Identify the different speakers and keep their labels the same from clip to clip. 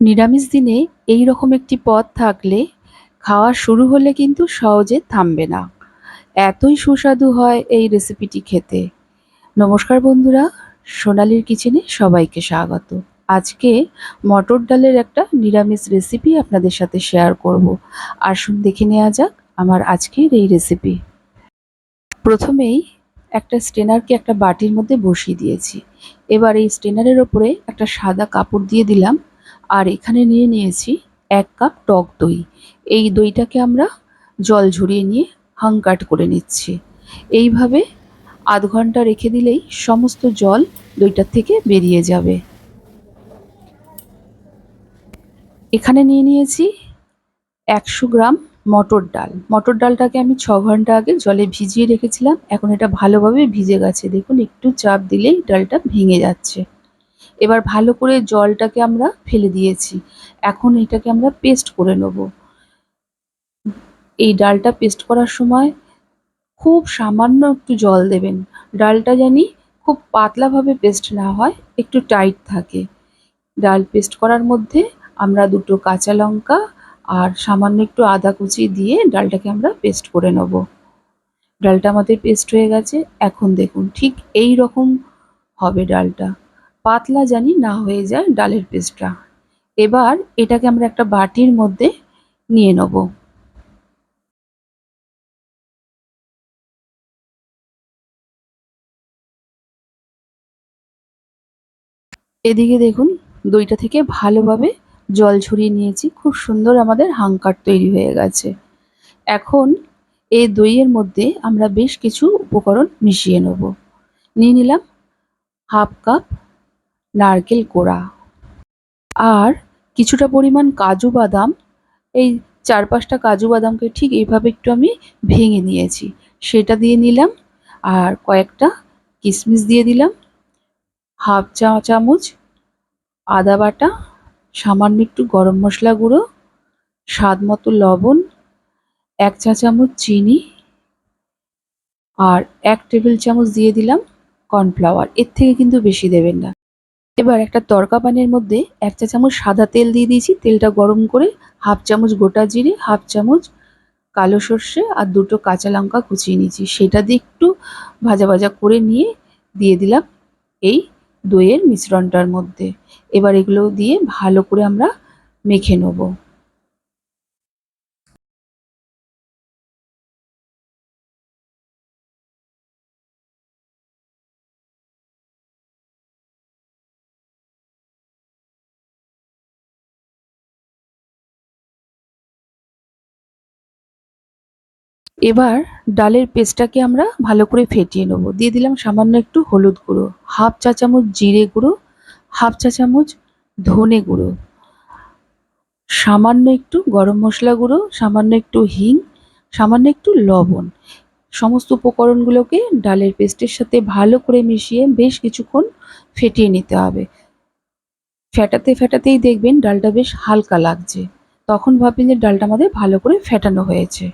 Speaker 1: নিরামিষ দিনে এই রকম একটি পদ থাকলে খাওয়া শুরু হলে কিন্তু সহজে থামবে না। এতই সুস্বাদু হয় এই রেসিপিটি খেতে। নমস্কার বন্ধুরা, সোনালির কিচেনে সবাইকে স্বাগত। আজকে মটর ডালের একটা নিরামিষ রেসিপি আপনাদের সাথে শেয়ার করব। আসুন দেখে নেওয়া যাক আমার আজকের এই রেসিপি প্রথমেই একটা স্টেনারকে একটা বাটির মধ্যে বসিয়ে দিয়েছি। এবার এই স্টেনারের ওপরে একটা সাদা কাপড় দিয়ে দিলাম। আর এখানে নিয়ে নিয়েছি এক কাপ টক দই। এই দইটাকে আমরা জল ঝরিয়ে নিয়ে হাংকাট করে নিচ্ছি। এইভাবে আধ ঘণ্টা রেখে দিলেই সমস্ত জল দইটার থেকে বেরিয়ে যাবে। এখানে নিয়ে নিয়েছি একশো গ্রাম মটর ডাল। মটর ডালটাকে আমি ছ ঘণ্টা আগে জলে ভিজিয়ে রেখেছিলাম। এখন এটা ভালোভাবে ভিজে গেছে। দেখুন, একটু চাপ দিলেই ডালটা ভেঙে যাচ্ছে। এবার ভালো করে জলটাকে আমরা ফেলে দিয়েছি। এখন এটাকে আমরা পেস্ট করে নেব। এই ডালটা পেস্ট করার সময় খুব সামান্য একটু জল দেবেন। ডালটা জানি খুব পাতলাভাবে পেস্ট না হয়, একটু টাইট থাকে। ডাল পেস্ট করার মধ্যে আমরা দুটো কাঁচা লঙ্কা আর সামান্য একটু আদা কুচি দিয়ে ডালটাকে আমরা পেস্ট করে নেব। ডালটা আমাদের পেস্ট হয়ে গেছে। এখন দেখুন ঠিক এই রকম হবে ডালটা। পাতলা জানি না হয়ে যায় ডালের পেস্টটা। এবার এটাকে আমরা একটা বাটির মধ্যে নিয়ে নেব। এদিকে দেখুন, দইটা থেকে ভালোভাবে জল ছড়িয়ে নিয়েছি। খুব সুন্দর আমাদের হাঙ্কার তৈরি হয়ে গেছে। এখন এই দইয়ের মধ্যে আমরা বেশ কিছু উপকরণ মিশিয়ে নেব। নিয়ে নিলাম হাফ কাপ নারকেল কোড়া। আর কিছুটা পরিমাণ কাজু বাদাম, এই চার পাঁচটা কাজু বাদামকে ঠিক এইভাবে একটু আমি ভেঙে নিয়েছি। সেটা দিয়ে নিলাম, আর কয়েকটা কিশমিশ দিয়ে দিলাম, হাফ চা চামচ আদা বাটা, সামান্য একটু গরম মশলা গুঁড়ো, স্বাদ মতো লবণ, এক চা চামচ চিনি, আর এক টেবিল চামচ দিয়ে দিলাম কর্নফ্লাওয়ার। এর থেকে কিন্তু বেশি দেবেন না। এবার একটা তরকা পানির মধ্যে এক চা চামচ সাদা তেল দিয়ে দিয়েছি। তেলটা গরম করে হাফ চামচ গোটা জিরে, হাফ চামচ কালো সর্ষে আর দুটো কাঁচা লঙ্কা কুচিয়ে নিয়েছি। সেটা দিয়ে একটু ভাজা ভাজা করে নিয়ে দিয়ে দিলাম এই দইয়ের মিশ্রণটার মধ্যে। এবার এগুলো দিয়ে ভালো করে আমরা মেখে নেব। এবার ডালের পেস্টটাকে আমরা ভালো করে ফেটিয়ে নেব। দিয়ে দিলাম সামান্য একটু হলুদ গুঁড়ো, হাফ চা চামচ জিরে গুঁড়ো, হাফ চা চামচ ধনে গুঁড়ো, সামান্য একটু গরম মশলা গুঁড়ো, সামান্য একটু হিং, সামান্য একটু লবণ। সমস্ত উপকরণগুলোকে ডালের পেস্টের সাথে ভালো করে মিশিয়ে বেশ কিছুক্ষণ ফেটিয়ে নিতে হবে। ফেটাতে ফেটাতেই দেখবেন ডালটা বেশ হালকা লাগছে। তখন ভাববেন যে ডালটা আমাদের ভালো করে ফেটানো হয়েছে।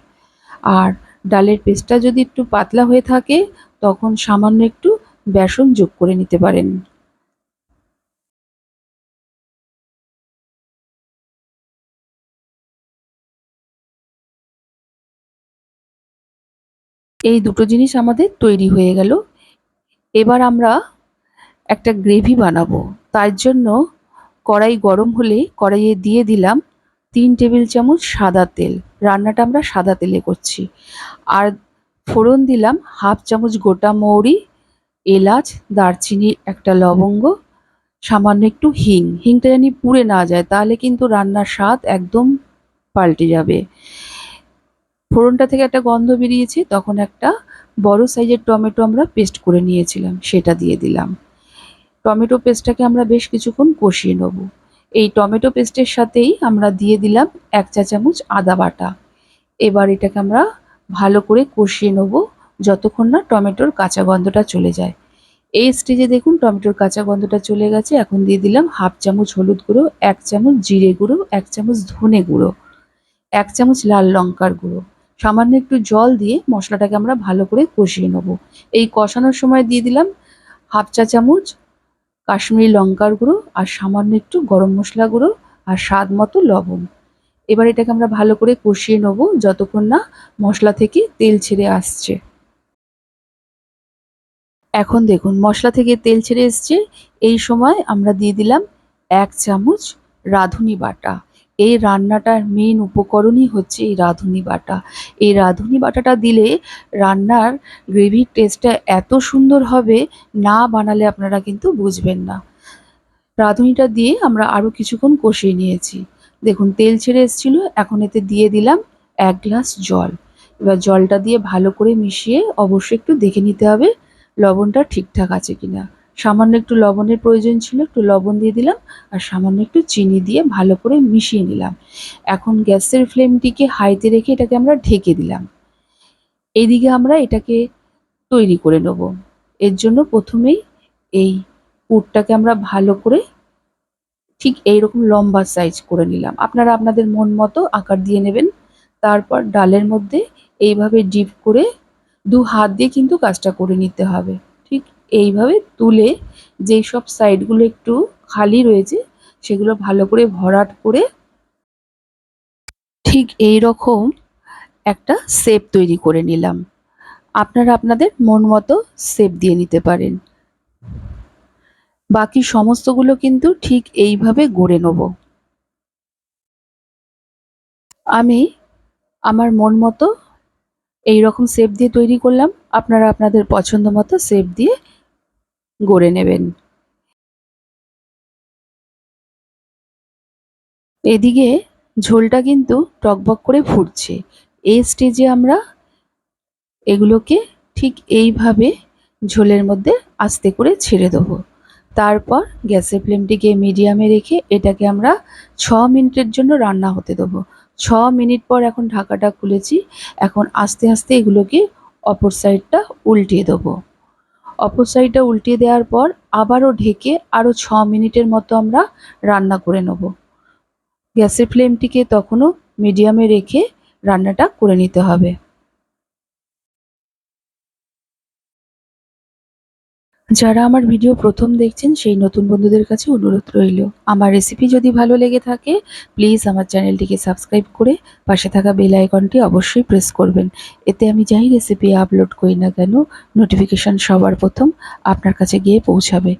Speaker 1: আর ডালের পেস্টটা যদি একটু পাতলা হয়ে থাকে, তখন সামান্য একটু বেসন যোগ করে নিতে পারেন। এই দুটো জিনিস আমাদের তৈরি হয়ে গেল। এবার আমরা একটা গ্রেভি বানাবো। তার জন্য কড়াই গরম হলে কড়াইয়ে দিয়ে দিলাম তিন টেবিল চামচ সাদা তেল। রান্নাটা আমরা সাদা তেলে করছি। আর ফোড়ন দিলাম হাফ চামচ গোটা মৌরি, এলাচ, দারচিনি, একটা লবঙ্গ, সামান্য একটু হিং। হিংটা জানি পুড়ে না যায়, তাহলে কিন্তু রান্নার স্বাদ একদম পাল্টে যাবে। ফোড়নটা থেকে একটা গন্ধ বেরিয়েছে, তখন একটা বড় সাইজের টমেটো আমরা পেস্ট করে নিয়েছিলাম, সেটা দিয়ে দিলাম। টমেটো পেস্টটাকে আমরা বেশ কিছুক্ষণ কষিয়ে নেব। এই টমেটো পেস্টের সাথেই আমরা দিয়ে দিলাম এক চা চামচ আদা বাটা। এবার এটাকে আমরা ভালো করে কষিয়ে নেব যতক্ষণ না টমেটোর কাঁচা গন্ধটা চলে যায়। এই স্টেজে দেখুন টমেটোর কাঁচা গন্ধটা চলে গেছে। এখন দিয়ে দিলাম হাফ চামচ হলুদ গুঁড়ো, এক চামচ জিরে গুঁড়ো, এক চামচ ধনে গুঁড়ো, এক চামচ লাল লঙ্কার গুঁড়ো। সামান্য একটু জল দিয়ে মশলাটাকে আমরা ভালো করে কষিয়ে নেব। এই কষানোর সময় দিয়ে দিলাম হাফ চা চামচ কাশ্মীরি লঙ্কার গুঁড়ো আর সামান্য একটু গরম মশলা গুঁড়ো আর স্বাদ মতো লবণ। এবার এটাকে আমরা ভালো করে কষিয়ে নেব যতক্ষণ না মশলা থেকে তেল ছেড়ে আসছে। এখন দেখুন মশলা থেকে তেল ছেড়ে এসছে। এই সময় আমরা দিয়ে দিলাম এক চামচ রাঁধুনি বাটা। এই রান্নাটার মেন উপকরণই হচ্ছে এই রাঁধুনি বাটা। এই রাঁধুনি বাটাটা দিলে রান্নার গ্রেভির টেস্টটা এত সুন্দর হবে, না বানালে আপনারা কিন্তু বুঝবেন না। রাঁধুনিটা দিয়ে আমরা আরও কিছুক্ষণ কষিয়ে নিয়েছি। দেখুন, তেল ছেড়ে এসেছিল, এখন এতে দিয়ে দিলাম এক গ্লাস জল। এবার জলটা দিয়ে ভালো করে মিশিয়ে অবশ্যই একটু দেখে নিতে হবে, লবণটা ঠিকঠাক আছে কিনা। সামান্য একটু লবণের প্রয়োজন ছিল, একটু লবণ দিয়ে দিলাম আর সামান্য একটু চিনি দিয়ে ভালো করে মিশিয়ে নিলাম। এখন গ্যাসের ফ্লেমটিকে হাইতে রেখে এটাকে আমরা ঢেকে দিলাম। এদিকে আমরা এটাকে তৈরি করে নেব। এর জন্য প্রথমেই এই পুরটাকে আমরা ভালো করে ঠিক এইরকম লম্বা সাইজ করে নিলাম। আপনারা আপনাদের মন মতো আকার দিয়ে নেবেন। তারপর ডালের মধ্যে এইভাবে ডিপ করে দু হাত দিয়ে কিন্তু কাজটা করে নিতে হবে। ঠিক এইভাবে তুলে যেই সব সাইডগুলো একটু খালি রয়েছে, সেগুলো ভালো করে ভরাট করে ঠিক এই রকম একটা শেপ তৈরি করে নিলাম। আপনারা আপনাদের মন মতো শেপ দিয়ে নিতে পারেন। বাকি সমস্তগুলো কিন্তু ঠিক এইভাবে গড়ে নেব। আমি আমার মন মতো এই রকম শেপ দিয়ে তৈরি করলাম। আপনারা আপনাদের পছন্দ মতো শেপ দিয়ে গড়ে নেবেন। এদিকে ঝোলটা কিন্তু টকবক করে ফুটছে। এই স্টেজে আমরা এগুলোকে ঠিক এইভাবে ঝোলের মধ্যে আস্তে করে ছেড়ে দেবো। তারপর গ্যাসের ফ্লেমটিকে মিডিয়ামে রেখে এটাকে আমরা ছ মিনিটের জন্য রান্না হতে দেবো। ছ মিনিট পর এখন ঢাকাটা খুলেছি। এখন আস্তে আস্তে এগুলোকে অপর সাইডটা উল্টিয়ে দেবো। অপর সাইডটা উল্টিয়ে দেওয়ার পর আবারও ঢেকে আরও ছ মিনিটের মতো আমরা রান্না করে নেব। গ্যাসের ফ্লেমটিকে তখনও মিডিয়ামে রেখে রান্নাটা করে নিতে হবে। যারা আমার ভিডিও প্রথম দেখছেন, সেই নতুন বন্ধুদের কাছে অনুরোধ রইল। আমার রেসিপি যদি ভালো লেগে থাকে প্লিজ আমার চ্যানেলটিকে সাবস্ক্রাইব করে পাশে থাকা বেল আইকনটি অবশ্যই প্রেস করবেন। এতে আমি যাই রেসিপি আপলোড করি না কেন নোটিফিকেশান সবার প্রথম আপনার কাছে গিয়ে পৌঁছাবে।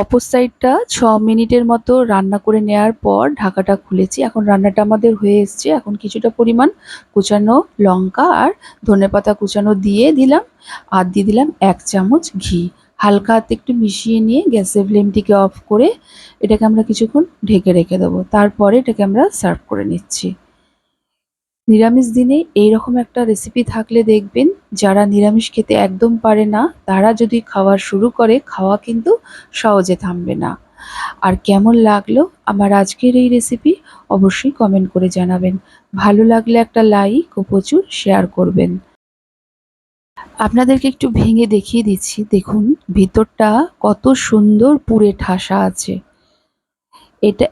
Speaker 1: অপর সাইডটা ছ মিনিটের মতো রান্না করে নেওয়ার পর ঢাকাটা খুলেছি। এখন রান্নাটা আমাদের হয়ে এসছে। এখন কিছুটা পরিমাণ কুচানো লঙ্কা আর ধনেপাতা কুচানো দিয়ে দিলাম আর দিয়ে দিলাম এক চামচ ঘি। হালকা হাতে একটু মিশিয়ে নিয়ে গ্যাসের ফ্লেমটিকে অফ করে এটাকে আমরা কিছুক্ষণ ঢেকে রেখে দেবো। তারপরে এটাকে আমরা সার্ভ করে নিচ্ছি। নিরামিষ দিনে এইরকম একটা রেসিপি থাকলে দেখবেন, যারা নিরামিষ খেতে একদম পারে না, তারা যদি খাওয়া শুরু করে, খাওয়া কিন্তু সহজে থামবে না। আর কেমন লাগল আমার আজকের এই রেসিপি অবশ্যই কমেন্ট করে জানাবেন। ভালো লাগলে একটা লাইক ও প্রচুর শেয়ার করবেন। আপনাদেরকে একটু ভেঙে দেখিয়ে দিচ্ছি, দেখুন ভিতরটা কত সুন্দর পুরে ঠাসা আছে। এটা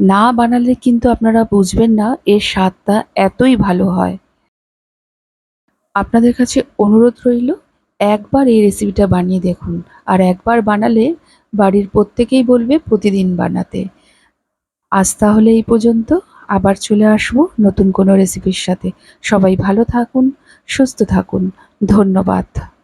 Speaker 1: না বানালে কিন্তু আপনারা বুঝবেন না এর স্বাদটা এতই ভালো হয়। আপনাদের কাছে অনুরোধ রইল, একবার এই রেসিপিটা বানিয়ে দেখুন। আর একবার বানালে বাড়ির প্রত্যেকেই বলবে প্রতিদিন বানাতে। আজ তাহলে এই পর্যন্ত, আবার চলে আসব নতুন কোনো রেসিপির সাথে। সবাই ভালো থাকুন, সুস্থ থাকুন। ধন্যবাদ।